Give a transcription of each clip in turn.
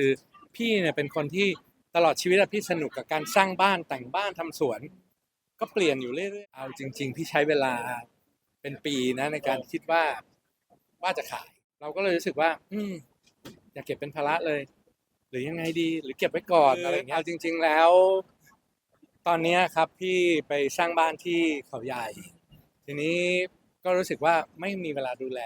คือพี่เนี่ยเป็นคนที่ตลอดชีวิตอะพี่สนุกกับการสร้างบ้านแต่งบ้านทำสวน ก็เปลี่ยนอยู่เรื่อยๆเอาจริง ๆ พี่ใช้เวลาเป็นปีนะในการคิดว่าว่าจะขาย เราก็เลยรู้สึกว่า อืมอย่าเก็บเป็นภาระเลย หรือยังไงดี หรือเก็บไว้ก่อนอะไรอย่างเงี้ยเอาจริง ๆ แล้ว ตอนเนี้ยครับพี่ไปสร้างบ้านที่เขาใหญ่ ทีนี้ก็รู้สึกว่าไม่มีเวลาดูแล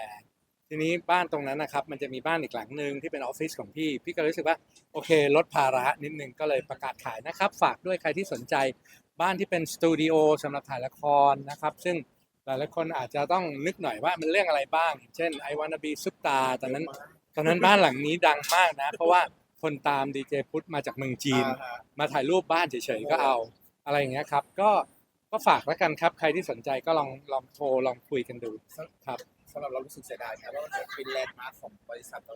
ทีนี้บ้านตรงนั้นนะครับมันจะมีบ้านอีกหลังหนึ่งที่เป็นออฟฟิศของพี่ พี่ก็รู้สึกว่าโอเคลดภาระนิดนึงก็เลยประกาศขายนะครับ ฝากด้วยใครที่สนใจบ้านที่เป็นสตูดิโอสำหรับถ่ายละครนะครับซึ่งหลายๆคนอาจจะต้องนึกหน่อยว่ามันเรื่องอะไรบ้าง เช่น I wanna be ซุปตาตอนนั้น ตอนนั้นบ้านหลังนี้ดังมากนะ เพราะว่าคนตามดีเจพุทธมาจากเมืองจีน มาถ่ายรูปบ้านเฉยๆก็เอาอะไรอย่างเงี้ยครับ ก็ก็ฝากแล้วกันครับ ใครที่สนใจก็ลองลองโทรลองคุยกันดูครับ สำหรับเรารู้สึกเสียดายไหมว่ามันเป็นแลนด์มาร์คของบริษัทเรา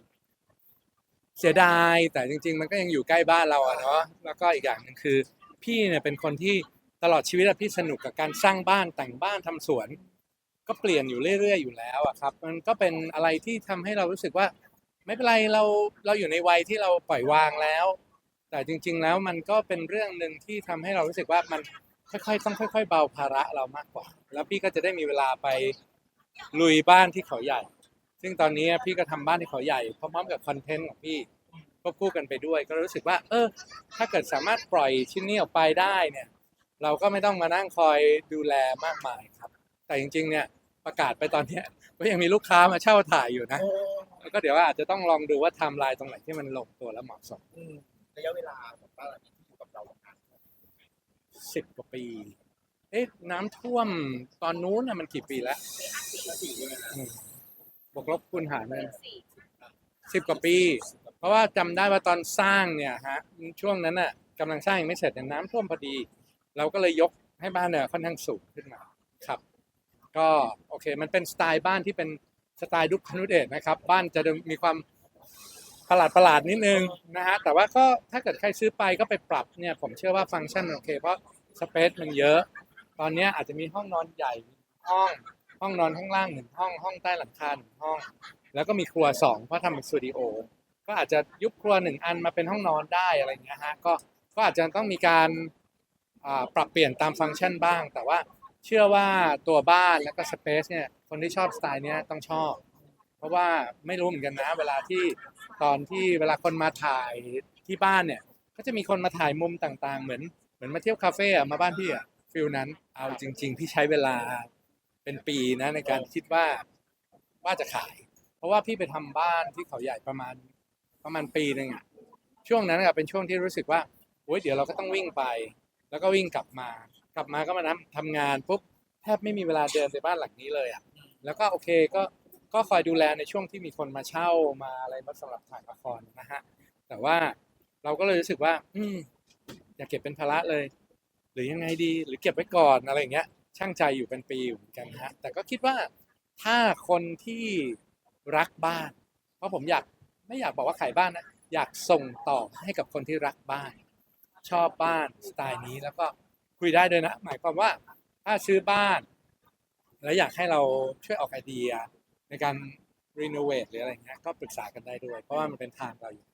เสียดายแต่จริง ๆ มันก็ยังอยู่ใกล้บ้านเราอะเนาะแล้วก็อีกอย่างหนึ่งคือ พี่เนี่ยเป็นคนที่ตลอดชีวิตอะพี่สนุกกับการสร้างบ้านแต่งบ้านทำสวน ก็เปลี่ยนอยู่เรื่อยๆอยู่แล้วอะครับ มันก็เป็นอะไรที่ทำให้เรารู้สึกว่า ไม่เป็นไรเราเราอยู่ในวัยที่เราปล่อยวางแล้ว แต่จริง ๆ แล้วมันก็เป็นเรื่องหนึ่งที่ทำให้เรารู้สึกว่ามันค่อยๆต้องค่อย ๆ เบาภาระเรามากกว่า แล้วพี่ก็จะได้มีเวลาไป ลุยบ้านที่เขาใหญ่ ซึ่งตอนนี้พี่ก็ทำบ้านที่เขาใหญ่พร้อมๆกับคอนเทนต์ของพี่ควบคู่กันไปด้วย ก็รู้สึกว่า เออ ถ้าเกิดสามารถปล่อยชิ้นนี้ออกไปได้เนี่ย เราก็ไม่ต้องมานั่งคอยดูแลมากมายครับ แต่จริง ๆ เนี่ยประกาศไปตอนเนี้ยก็ยังมีลูกค้ามาเช่าถ่ายอยู่นะแล้วก็เดี๋ยวอาจจะต้องลองดูว่าไทำลายตรงไหนที่มันลงตัวและเหมาะสมอืมระยะเวลาของบ้านหลังนี้ที่อยู่กับเรานานสิบกว่าปี เอ๊ะน้ำท่วมตอนนู้นน่ะมันกี่ปีแล้วสี่ปีนะอืม บวกลบคูณหารมันสิบกว่าปี เพราะว่าจำได้ว่าตอนสร้างเนี่ยฮะช่วงนั้นน่ะกำลังสร้างยังไม่เสร็จเนี่ยน้ำท่วมพอดี เราก็เลยยกให้บ้านเนี่ยค่อนข้างสูงขึ้นมาครับ ก็โอเค มันเป็นสไตล์บ้านที่เป็นสไตล์ดุพนุเดชนะครับ บ้านจะมีความประหลาดประหลาดนิดนึงนะฮะแต่ว่าก็ถ้าเกิดใครซื้อไปก็ไปปรับเนี่ยผมเชื่อว่าฟังก์ชันมันโอเค เพราะสเปซมันเยอะ ตอนนี้อาจจะมีห้องนอนใหญ่ห้อง ห้องนอนข้างล่างหนึ่งห้องห้องใต้หลังคาหนึ่งห้อง แล้วก็มีครัวสองเพราะทำเป็นสตูดิโอก็อาจจะยุบครัวหนึ่งอันมาเป็นห้องนอนได้อะไรเงี้ยฮะก็ก็อาจจะต้องมีการปรับเปลี่ยนตามฟังก์ชันบ้าง แต่ว่าเชื่อว่าตัวบ้านแล้วก็สเปซเนี่ยคนที่ชอบสไตล์เนี้ยต้องชอบ เพราะว่าไม่รู้เหมือนกันนะ เวลาที่ตอนที่เวลาคนมาถ่ายที่บ้านเนี่ย ก็จะมีคนมาถ่ายมุมต่างๆ เหมือนเหมือนมาเที่ยวคาเฟ่มาบ้านพี่อะฟิลนั้นเอาจริง ๆ พี่ใช้เวลา เป็นปีนะในการคิดว่าว่าจะขาย เพราะว่าพี่ไปทำบ้านที่เขาใหญ่ประมาณประมาณปีหนึ่งอะช่วงนั้นอะเป็นช่วงที่รู้สึกว่าโอ๊ยเดี๋ยวเราก็ต้องวิ่งไป แล้วก็วิ่งกลับมา กลับมาก็มาทำทำงานปุ๊บแทบไม่มีเวลาเดินไปบ้านหลังนี้เลยอะแล้วก็โอเคก็ก็คอยดูแลในช่วงที่มีคนมาเช่ามาอะไรมาสำหรับถ่ายละครนะฮะแต่ว่าเราก็เลยรู้สึกว่า อืมอย่าเก็บเป็นภาระเลย หรือยังไงดี หรือเก็บไว้ก่อนอะไรอย่างเงี้ย ช่างใจอยู่เป็นปีอยู่เหมือนกันฮะแต่ก็คิดว่าถ้าคนที่รักบ้าน เพราะผมอยากไม่อยากบอกว่าขายบ้านนะอยากส่งต่อให้กับคนที่รักบ้าน ชอบบ้านสไตล์นี้แล้วก็คุยได้ด้วยนะ หมายความว่าถ้าซื้อบ้าน แล้วอยากให้เราช่วยออกไอเดียในการรีโนเวทหรืออะไรเงี้ยก็ปรึกษากันได้ด้วย เพราะว่ามันเป็นทางเราอยู่